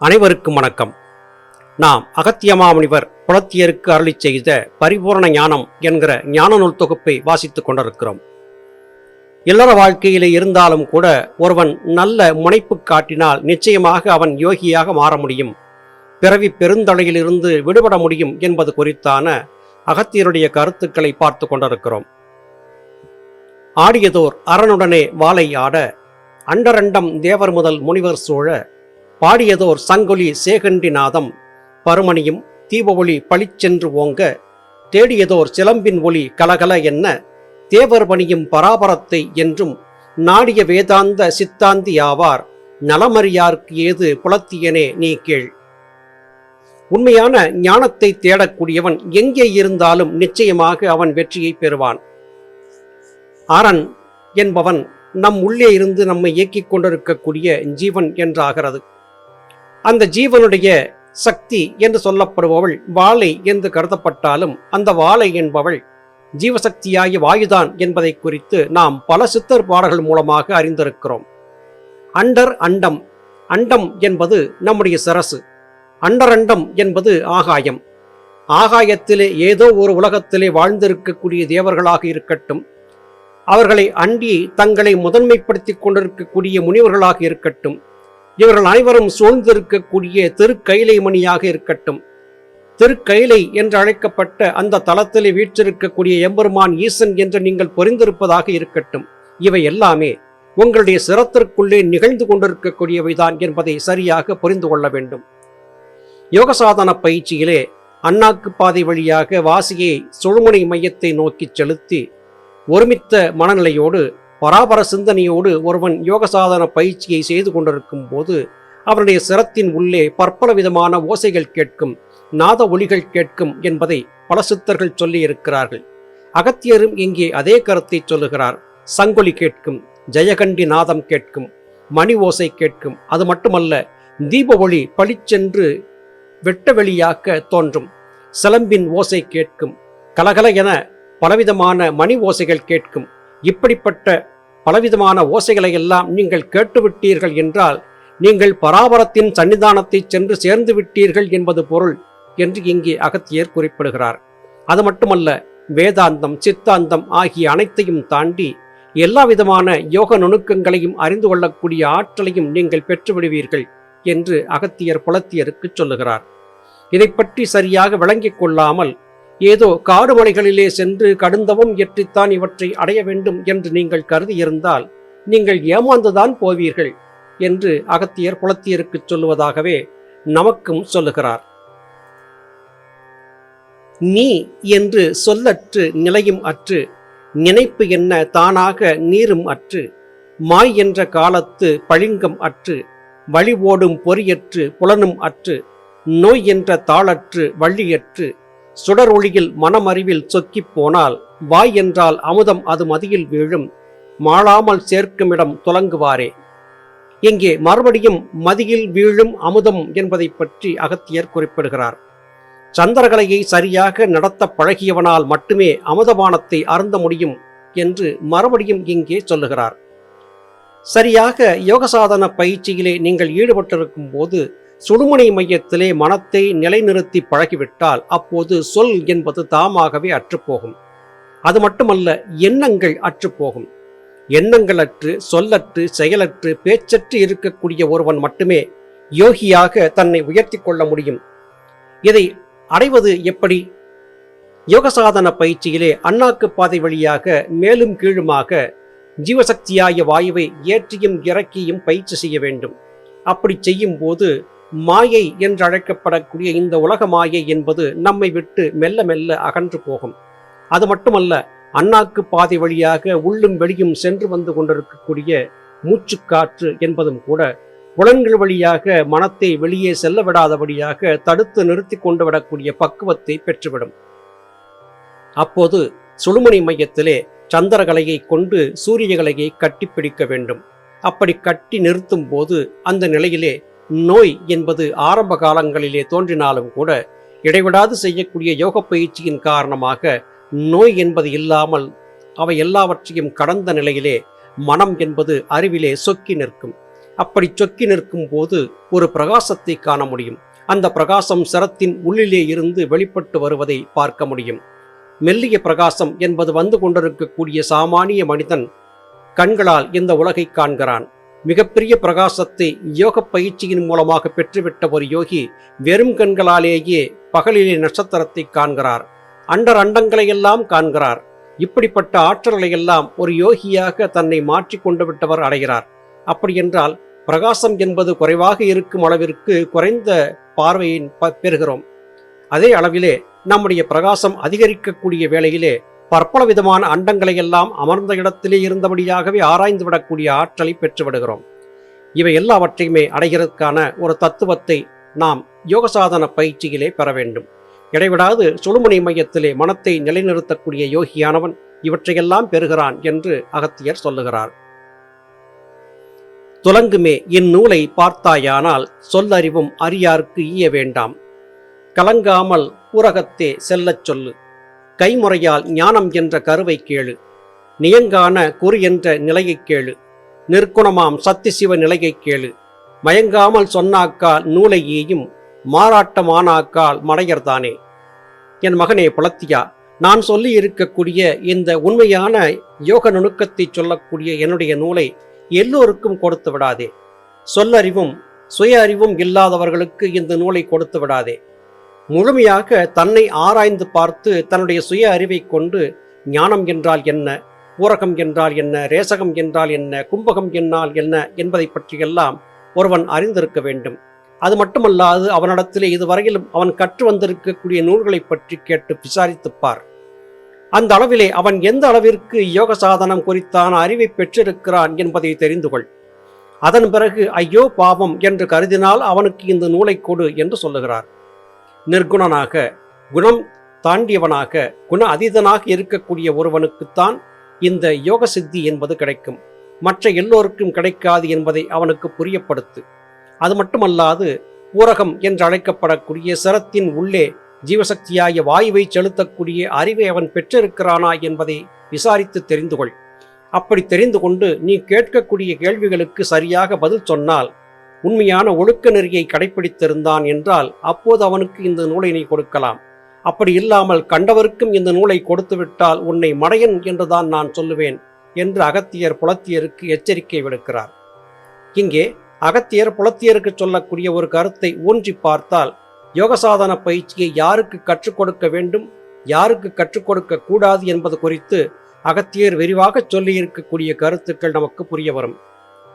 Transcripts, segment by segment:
அனைவருக்கும் வணக்கம். நாம் அகத்தியமாமுனிவர் புலத்தியருக்கு அருளி செய்த பரிபூரண ஞானம் என்கிற ஞான நூல் தொகுப்பை வாசித்துக் கொண்டிருக்கிறோம். இல்லற வாழ்க்கையிலே இருந்தாலும் கூட ஒருவன் நல்ல முனைப்பு காட்டினால் நிச்சயமாக அவன் யோகியாக மாற முடியும். பிறவி பெருந்தலையிலிருந்து விடுபட முடியும் என்பது குறித்தான அகத்தியருடைய கருத்துக்களை பார்த்து கொண்டிருக்கிறோம். ஆடியதோர் அரணுடனே வாளை ஆட அண்டரண்டம் தேவர் முதல் முனிவர் சூழ பாடியதோர் சங்கொலி சேகண்டி நாதம் பருமணியும் தீப ஒளி பளிச்சென்று ஓங்க தேடியதோர் சிலம்பின் ஒளி கலகல என்ன தேவர் பணியும் பராபரத்தை என்றும் நாடிய வேதாந்த சித்தாந்தி ஆவார் நலமறியார்க்கு ஏது புலத்தியனே நீ கேள். உண்மையான ஞானத்தை தேடக்கூடியவன் எங்கே இருந்தாலும் நிச்சயமாக அவன் வெற்றியை பெறுவான். அரண் என்பவன் நம் உள்ளே இருந்து நம்மை இயக்கிக் கொண்டிருக்கக்கூடிய ஜீவன் என்றாகிறது. அந்த ஜீவனுடைய சக்தி என்று சொல்லப்படுபவள் வாளை என்று கருதப்பட்டாலும் அந்த வாழை என்பவள் ஜீவசக்தியாகிய வாயுதான் என்பதை குறித்து நாம் பல சித்தர் பாடல்கள் மூலமாக அறிந்திருக்கிறோம். அண்டர் அண்டம். அண்டம் என்பது நம்முடைய சிரசு. அண்டரண்டம் என்பது ஆகாயம். ஆகாயத்திலே ஏதோ ஒரு உலகத்திலே வாழ்ந்திருக்கக்கூடிய தேவர்களாக இருக்கட்டும் அவர்களை அண்டி தங்களை முதன்மைப்படுத்திக் கொண்டிருக்கக்கூடிய முனிவர்களாக இருக்கட்டும் இவர்கள் அனைவரும் சூழ்ந்திருக்கக்கூடிய திருக்கைலை மணியாக இருக்கட்டும். திருக்கைலை என்று அழைக்கப்பட்ட அந்த தளத்திலே வீற்றிருக்கக்கூடிய எம்பெருமான் ஈசன் என்று நீங்கள் புரிந்திருப்பதாக இருக்கட்டும். இவை எல்லாமே உங்களுடைய சிரத்திற்குள்ளே நிகழ்ந்து கொண்டிருக்கக்கூடியவைதான் என்பதை சரியாக புரிந்து கொள்ள வேண்டும். யோகசாதன பயிற்சியிலே அண்ணாக்கு பாதை வழியாக வாசியை சுழுமுனை மையத்தை நோக்கி செலுத்தி ஒருமித்த மனநிலையோடு பராபர சிந்தனையோடு ஒருவன் யோகசாதன பயிற்சியை செய்து கொண்டிருக்கும் போது அவனுடைய சிரத்தின் உள்ளே பற்பல விதமான ஓசைகள் கேட்கும் நாத ஒளிகள் கேட்கும் என்பதை பல சித்தர்கள் சொல்லி இருக்கிறார்கள் அகத்தியரும் இங்கே அதே கருத்தை சொல்லுகிறார். சங்கொலி கேட்கும் ஜெயகண்டி நாதம் கேட்கும் மணி ஓசை கேட்கும். அது மட்டுமல்ல தீப ஒளி பளிச்சென்று வெட்ட வெளியாக்க தோன்றும். சிலம்பின் ஓசை கேட்கும் கலகல என பலவிதமான மணி ஓசைகள் கேட்கும். இப்படிப்பட்ட பலவிதமான ஓசைகளை எல்லாம் நீங்கள் கேட்டுவிட்டீர்கள் என்றால் நீங்கள் பராபரத்தின் சன்னிதானத்தை சென்று சேர்ந்து விட்டீர்கள் என்பது பொருள் என்று இங்கே அகத்தியர் குறிப்பிடுகிறார். அது மட்டுமல்ல வேதாந்தம் சித்தாந்தம் ஆகிய அனைத்தையும் தாண்டி எல்லா விதமான யோக நுணுக்கங்களையும் அறிந்து கொள்ளக்கூடிய ஆற்றலையும் நீங்கள் பெற்றுவிடுவீர்கள் என்று அகத்தியர் புலத்தியருக்கு சொல்லுகிறார். இதை பற்றி சரியாக விளங்கிக் கொள்ளாமல் ஏதோ காடு மலைகளிலே சென்று கடுந்தவம் எற்றித்தான் இவற்றை அடைய வேண்டும் என்று நீங்கள் கருதியிருந்தால் நீங்கள் ஏமாந்துதான் போவீர்கள் என்று அகத்தியர் புலத்தியருக்கு சொல்லுவதாகவே நமக்கும் சொல்லுகிறார். நீ என்று சொல்லற்று நிலையும் அற்று நினைப்பு என்ன தானாக நீரும் அற்று மாய் என்ற காலத்து பளிங்கம் அற்று வழி ஓடும் பொறியற்று புலனும் அற்று நோய் என்ற தாளற்று வள்ளியற்று சுடர் ஒளியில் மனமறிவில் சொக்கிப் போனால் வாய் என்றால் அமுதம் அது மதியில் வீழும். மாளாமல் சேர்க்குமிடம் துலங்குவாரே. இங்கே மறுபடியும் மதியில் வீழும் அமுதம் என்பதை பற்றி அகத்தியர் குறிப்பிடுகிறார். சந்திரகலையை சரியாக நடத்த பழகியவனால் மட்டுமே அமுதபானத்தை அருந்த முடியும் என்று மறுபடியும் இங்கே சொல்லுகிறார். சரியாக யோகசாதன பயிற்சியிலே நீங்கள் ஈடுபட்டிருக்கும் போது சுடுமுனை மையத்திலே மனத்தை நிலைநிறுத்தி பழகிவிட்டால் அப்போது சொல் என்பது தாமாகவே அற்றுப்போகும். அது மட்டுமல்ல எண்ணங்கள் அற்றுப்போகும். எண்ணங்களற்று சொல்லற்று செயலற்று பேச்சற்று இருக்கக்கூடிய ஒருவன் மட்டுமே யோகியாக தன்னை உயர்த்தி கொள்ள முடியும். இதை அடைவது எப்படி? யோகசாதன பயிற்சியிலே அண்ணாக்கு பாதை வழியாக மேலும் கீழுமாக ஜீவசக்தியாய வாயுவை ஏற்றியும் இறக்கியும் பயிற்சி செய்ய வேண்டும். அப்படி செய்யும் போது மாயை என்று அழைக்கப்படக்கூடிய இந்த உலக மாயை என்பது நம்மை விட்டு மெல்ல மெல்ல அகன்று போகும். அது மட்டுமல்ல அண்ணாக்கு பாதை வழியாக உள்ளும் வெளியும் சென்று வந்து கொண்டிருக்கக்கூடிய மூச்சுக்காற்று என்பதும் கூட புலன்கள் வழியாக மனத்தை வெளியே செல்ல விடாதபடியாக தடுத்து நிறுத்தி கொண்டு விடக்கூடிய பக்குவத்தை பெற்றுவிடும். அப்போது சுழுமணி மையத்திலே சந்திரகலையை கொண்டு சூரியகலையை கட்டிப்பிடிக்க வேண்டும். அப்படி கட்டி நிறுத்தும் போது அந்த நிலையிலே நோய் என்பது ஆரம்ப காலங்களிலே தோன்றினாலும் கூட இடைவிடாது செய்யக்கூடிய யோக பயிற்சியின் காரணமாக நோய் என்பது இல்லாமல் அவை எல்லாவற்றையும் கடந்த நிலையிலே மனம் என்பது அறிவிலே சொக்கி நிற்கும். அப்படி சொக்கி நிற்கும் போது ஒரு பிரகாசத்தை காண முடியும். அந்த பிரகாசம் சரத்தின் உள்ளிலே இருந்து வெளிப்பட்டு வருவதை பார்க்க முடியும். மெல்லிய பிரகாசம் என்பது வந்து கொண்டிருக்கக்கூடிய சாமானிய மனிதன் கண்களால் இந்த உலகை காண்கிறான். மிகப்பெரிய பிரகாசத்தை யோக பயிற்சியின் மூலமாக பெற்றுவிட்ட ஒரு யோகி வெறும் கண்களாலேயே பகலிலே நட்சத்திரத்தை காண்கிறார். அண்டர் அண்டங்களையெல்லாம் காண்கிறார். இப்படிப்பட்ட ஆற்றல்களை எல்லாம் ஒரு யோகியாக தன்னை மாற்றிக் கொண்டு விட்டவர் அடைகிறார். அப்படியென்றால் பிரகாசம் என்பது குறைவாக இருக்கும் அளவிற்கு குறைந்த பார்வையின் ப- பெறுகிறோம். அதே அளவிலே நம்முடைய பிரகாசம் அதிகரிக்கக்கூடிய வேளையிலே பற்பல விதமான அண்டங்களை எல்லாம் அமர்ந்த இடத்திலே இருந்தபடியாகவே ஆராய்ந்து விடக்கூடிய ஆற்றலை பெற்றுவிடுகிறோம். இவை எல்லாவற்றையுமே அடைகிறதுக்கான ஒரு தத்துவத்தை நாம் யோகசாதன பயிற்சியிலே பெற வேண்டும். இடைவிடாது சுழுமுனை மையத்திலே மனத்தை நிலைநிறுத்தக்கூடிய யோகியானவன் இவற்றையெல்லாம் பெறுகிறான் என்று அகத்தியர் சொல்லுகிறார். துலங்குமே இந்நூலை பார்த்தாயானால் சொல்லறிவும் அறியாருக்கு ஈய வேண்டாம். கலங்காமல் ஊரகத்தே செல்லச் சொல்லு. கைமுறையால் ஞானம் என்ற கருவை கேளு. நியங்கான குறி என்ற நிலையைக் கேளு. நிற்குணமாம் சத்திசிவ நிலையைக் கேளு. மயங்காமல் சொன்னாக்கால் நூலை மாறாட்டமானாக்கால் மடையர்தானே என் மகனே புலத்தியா நான் சொல்லி இருக்கக்கூடிய இந்த உண்மையான யோக நுணுக்கத்தை சொல்லக்கூடிய என்னுடைய நூலை எல்லோருக்கும் கொடுத்து விடாதே. சொல்லறிவும் சுய அறிவும் இல்லாதவர்களுக்கு இந்த நூலை கொடுத்து விடாதே. முழுமையாக தன்னை ஆராய்ந்து பார்த்து தன்னுடைய சுய அறிவை கொண்டு ஞானம் என்றால் என்ன ஊரகம் என்றால் என்ன ரேசகம் என்றால் என்ன கும்பகம் என்றால் என்ன என்பதை பற்றியெல்லாம் ஒருவன் அறிந்திருக்க வேண்டும். அது மட்டுமல்லாது அவனிடத்திலே இதுவரையிலும் அவன் கற்று வந்திருக்கக்கூடிய நூல்களை பற்றி கேட்டு விசாரித்துப்பார் அந்த அளவிலே அவன் எந்த அளவிற்கு யோக சாதனம் குறித்தான அறிவை பெற்றிருக்கிறான் என்பதை தெரிந்து கொள். அதன் பிறகு ஐயோ பாவம் என்று கருதினால் அவனுக்கு இந்த நூலை கொடு என்று சொல்லுகிறார். நிர்குணனாக குணம் தாண்டியவனாக குண அதீதனாக இருக்கக்கூடிய ஒருவனுக்குத்தான் இந்த யோக சித்தி என்பது கிடைக்கும். மற்ற எல்லோருக்கும் கிடைக்காது என்பதை அவனுக்கு புரியப்படுத்து. அது மட்டுமல்லாது ஊரகம் என்று அழைக்கப்படக்கூடிய சிரத்தின் உள்ளே ஜீவசக்தியாகிய வாயுவை செலுத்தக்கூடிய அறிவை அவன் பெற்றிருக்கிறானா என்பதை விசாரித்து தெரிந்து கொள் அப்படி தெரிந்து கொண்டு நீ கேட்கக்கூடிய கேள்விகளுக்கு சரியாக பதில் சொன்னால் உண்மையான ஒழுக்க நெறியை கடைபிடித்திருந்தான் என்றால் அப்போது அவனுக்கு இந்த நூலை நீ கொடுக்கலாம். அப்படி இல்லாமல் கண்டவருக்கும் இந்த நூலை கொடுத்துவிட்டால் உன்னை மடையன் என்றுதான் நான் சொல்லுவேன் என்று அகத்தியர் புலத்தியருக்கு எச்சரிக்கை விடுக்கிறார். இங்கே அகத்தியர் புலத்தியருக்கு சொல்லக்கூடிய ஒரு கருத்தை ஊன்றி பார்த்தால் யோகசாதன பயிற்சியை யாருக்கு கற்றுக் கொடுக்க வேண்டும் யாருக்கு கற்றுக் கொடுக்க கூடாது என்பது குறித்து அகத்தியர் விரிவாக சொல்லியிருக்கக்கூடிய கருத்துக்கள் நமக்கு புரிய வரும்.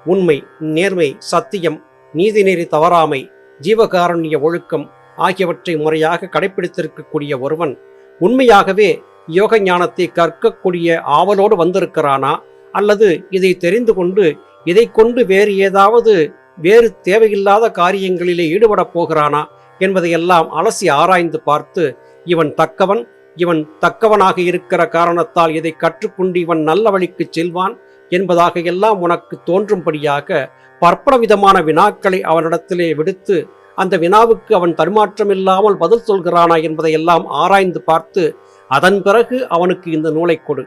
உண்மை நேர்மை சத்தியம் நீதிநெறி தவறாமை ஜீவகாருண்ய ஒழுக்கம் ஆகியவற்றை முறையாக கடைபிடித்திருக்கக்கூடிய ஒருவன் உண்மையாகவே யோக ஞானத்தை கற்கக்கூடிய ஆவலோடு வந்திருக்கிறானா? அல்லது இதை தெரிந்து கொண்டு இதை கொண்டு வேறு ஏதாவது வேறு தேவையில்லாத காரியங்களிலே ஈடுபடப் போகிறானா? என்பதையெல்லாம் அலசி ஆராய்ந்து பார்த்து இவன் தக்கவன் இவன் தக்கவனாக இருக்கிற காரணத்தால் இதை கற்றுக்கொண்டு இவன் நல்ல வழிக்கு செல்வான் என்பதாக எல்லாம் உனக்கு தோன்றும்படியாக பற்பல விதமான வினாக்களை அவனிடத்திலே விடுத்து அந்த வினாவுக்கு அவன் தருமாற்றமில்லாமல் பதில் சொல்கிறானா என்பதையெல்லாம் ஆராய்ந்து பார்த்து அதன் பிறகு அவனுக்கு இந்த நூலை கொடு.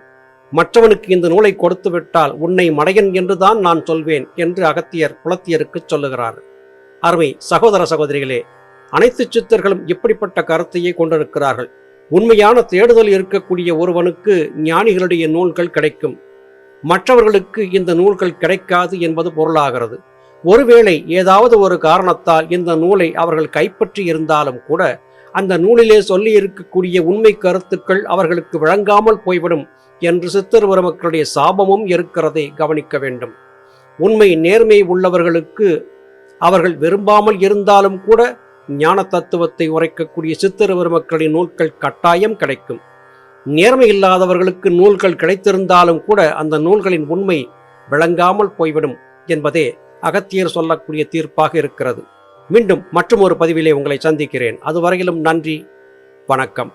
மற்றவனுக்கு இந்த நூலை கொடுத்து விட்டால் உன்னை மடையன் என்றுதான் நான் சொல்வேன் என்று அகத்தியர் புலத்தியருக்கு சொல்லுகிறார். அருமை சகோதர சகோதரிகளே அனைத்து சித்தர்களும் இப்படிப்பட்ட கருத்தையே கொண்டிருக்கிறார்கள். உண்மையான தேடுதல் இருக்கக்கூடிய ஒருவனுக்கு ஞானிகளுடைய நூல்கள் கிடைக்கும். மற்றவர்களுக்கு இந்த நூல்கள் கிடைக்காது என்பது பொருளாகிறது. ஒருவேளை ஏதாவது ஒரு காரணத்தால் இந்த நூலை அவர்கள் கைப்பற்றி இருந்தாலும் கூட அந்த நூலிலே சொல்லி இருக்கக்கூடிய உண்மை கருத்துக்கள் அவர்களுக்கு வழங்காமல் போய்விடும் என்று சித்தர் மக்களுடைய சாபமும் இருக்கிறதை கவனிக்க வேண்டும். உண்மை நேர்மை உள்ளவர்களுக்கு அவர்கள் விரும்பாமல் இருந்தாலும் கூட ஞான தத்துவத்தை உரைக்கக்கூடிய சித்தர் மக்களின் நூல்கள் கட்டாயம் கிடைக்கும். நேர்மை இல்லாதவர்களுக்கு நூல்கள் கிடைத்திருந்தாலும் கூட அந்த நூல்களின் உண்மை விளங்காமல் போய்விடும் என்பதே அகத்தியர் சொல்லக்கூடிய தீர்ப்பாக இருக்கிறது. மீண்டும் மற்றும் ஒரு பதிவிலே உங்களை சந்திக்கிறேன். அதுவரையிலும் நன்றி வணக்கம்.